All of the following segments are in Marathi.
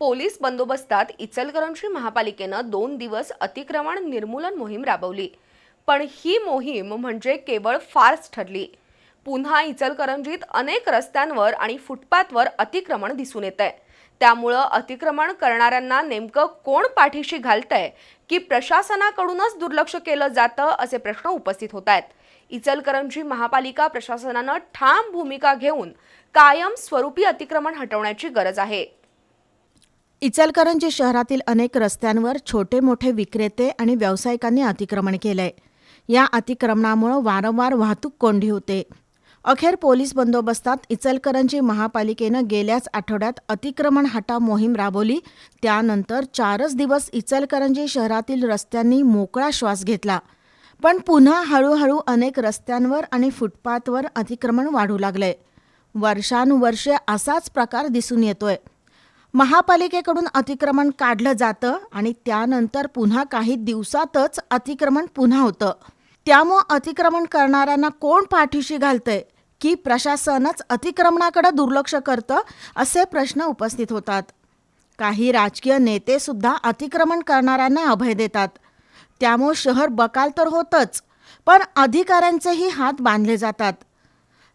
पोलीस बंदोबस्तात इचलकरंजी महापालिकेनं दोन दिवस अतिक्रमण निर्मूलन मोहीम राबवली. पण ही मोहीम म्हणजे केवळ फार्स ठरली. पुन्हा इचलकरंजीत अनेक रस्त्यांवर आणि फुटपाथवर अतिक्रमण दिसून येत आहे त्यामुळं अतिक्रमण करणाऱ्यांना नेमकं कोण पाठीशी घालतंय की प्रशासनाकडूनच दुर्लक्ष केलं जातं असे प्रश्न उपस्थित होत आहेत इचलकरंजी महापालिका प्रशासनानं ठाम भूमिका घेऊन कायम स्वरूपी अतिक्रमण हटवण्याची गरज आहे. इचलकरंजी शहरातील अनेक रस्त्यांवर छोटे मोठे विक्रेते आणि व्यावसायिकांनी अतिक्रमण केलंय. या अतिक्रमणामुळं वारंवार वाहतूक कोंडी होते. अखेर पोलीस बंदोबस्तात इचलकरंजी महापालिकेनं गेल्याच आठवड्यात अतिक्रमण हटा मोहीम राबवली. त्यानंतर चारच दिवस इचलकरंजी शहरातील रस्त्यांनी मोकळा श्वास घेतला. पण पुन्हा हळूहळू अनेक रस्त्यांवर आणि फुटपाथवर अतिक्रमण वाढू लागलंय. वर्षानुवर्षे असाच प्रकार दिसून येतोय. महापालिकेकडून अतिक्रमण काढलं जातं आणि त्यानंतर पुन्हा काही दिवसातच अतिक्रमण पुन्हा होतं. त्यामुळं अतिक्रमण करणाऱ्यांना कोण पाठीशी घालतंय? की प्रशासनच अतिक्रमणाकडे दुर्लक्ष करतं? असे प्रश्न उपस्थित होतात. काही राजकीय नेते सुद्धा अतिक्रमण करणाऱ्यांना अभय देतात. त्यामुळे शहर बकाल तर होतच पण अधिकाऱ्यांचेही हात बांधले जातात.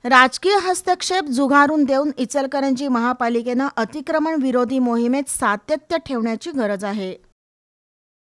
राजकीय हस्तक्षेप जुगारून देऊन इचलकरंजी महापालिकेनं अतिक्रमण विरोधी मोहिमेत सातत्य ठेवण्याची गरज आहे.